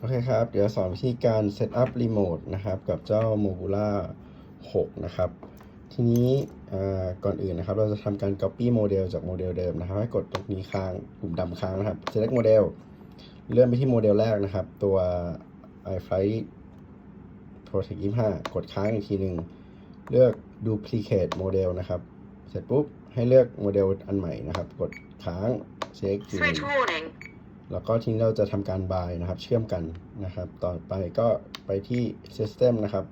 โอเคครับ เดี๋ยวสอนวิธีการ Setup Remote นะครับ กับเจ้า Mobula 6 นะครับ ทีนี้ก่อนอื่นนะครับ เราจะทำการ Copy โมเดลจากโมเดลเดิมนะครับ ให้กดตรงนี้ค้างปุ่มดำค้างนะครับ Select Model เลื่อนไปที่โมเดลแรกนะครับ ตัว iFlight Protect 25 กดค้างอีกทีหนึ่ง เลือก Duplicate Model นะครับ เสร็จปุ๊บ ให้เลือกโมเดลอันใหม่นะครับ กดค้าง Select อีกทีนึง แล้วก็ทีนี้เราจะทำการ buy นะครับ เชื่อมกันนะครับ ต่อไปก็ไปที่ system นะครับ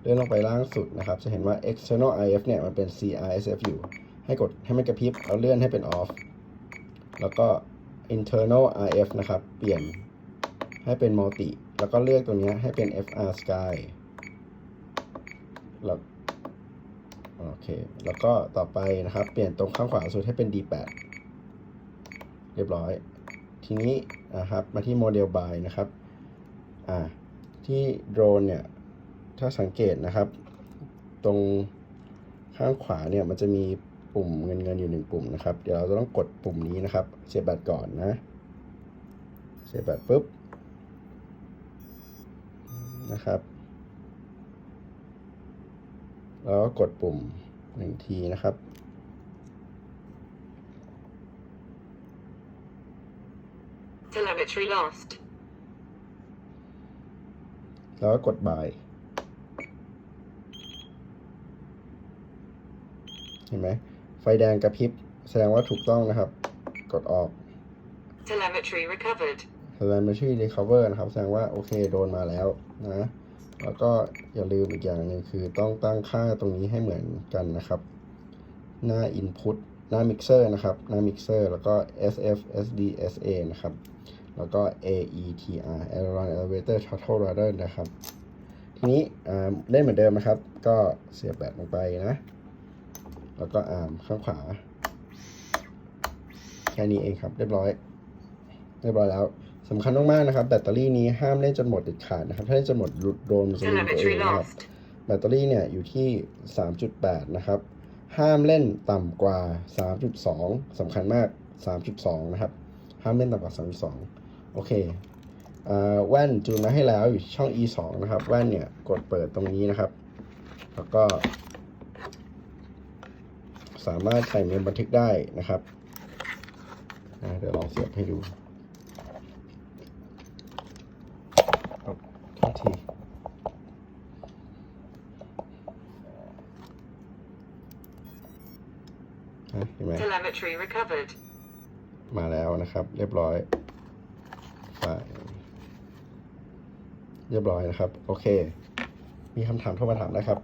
เลื่อนลงไปล่างสุดนะครับ จะเห็นว่า external IF เนี่ยมันเป็น CRSF อยู่ ให้กดให้มันกระพริบแล้วเลื่อนให้เป็น off แล้วก็ internal RF นะครับ เปลี่ยนให้เป็น multi แล้วก็เลือกตัวเนี้ยให้เป็น FR sky แล้วโอเค แล้วก็ต่อไปนะครับ เปลี่ยนตรงข้างขวาสุดให้เป็น D8 เรียบร้อย ทีนี้นะครับมาที่โมเดล by นะครับอ่าที่โดรนเนี่ย ถ้าสังเกตนะครับ ตรงข้างขวาเนี่ยมันจะมีปุ่มเงินเงินอยู่หนึ่งปุ่มนะครับ เดี๋ยวเราจะต้องกดปุ่มนี้นะครับ เสียบแบตรก่อนนะ เสียบแบตรปุ๊บนะครับ แล้วก็กดปุ่มหนึ่งทีนะครับ Telemetry lost. แล้วก็กด buy เห็นไหม ไฟแดงกระพริบ แสดงว่าถูกต้องนะครับ กดออก Telemetry recovered. telemetry recover นะครับ แสดงว่า โอเค โดนมาแล้วนะ แล้วก็อย่าลืมอีกอย่างหนึ่งคือต้องตั้งค่าตรงนี้ให้เหมือนกันนะครับ หน้า input หน้า mixer นะครับหน้า mixer แล้วก็ sf sd sa นะครับ แล้วก็ aetr aileron elevator throttle rudder นะครับ ทีนี้เล่นเหมือนเดิมนะครับ ก็เสียบแบตลงไปนะ แล้วก็อาร์มข้างขวา แค่นี้เองครับ เรียบร้อย เรียบร้อยแล้วสำคัญมากๆนะครับ แบตเตอรี่นี้ห้ามเล่นจนหมดเด็ดขาดนะครับ ถ้าเล่นจนหมดโดนจะลืมตัวเองนะครับแบตเตอรี่เนี่ยอยู่ที่ 3.8 นะครับ ห้ามเล่นต่ำกว่า 3.2สำคัญมาก 3.2 นะครับ ห้ามเล่นต่ำกว่า 3.2 โอเคอ่าแว่นจูนมาให้แล้วอยู่ช่อง e 2นะครับ แว่นเนี่ยกดเปิดตรงนี้นะครับ แล้วก็ สามารถใส่เมมบันทึกได้นะครับ เดี๋ยวลองเสียบให้ดูเอาโทษที อะเห็นไหม Telemetry recovered. มาแล้วนะครับ เรียบร้อยไฟล์เรียบร้อยนะครับ โอเค มีคำถามโทรมาถามได้ครับ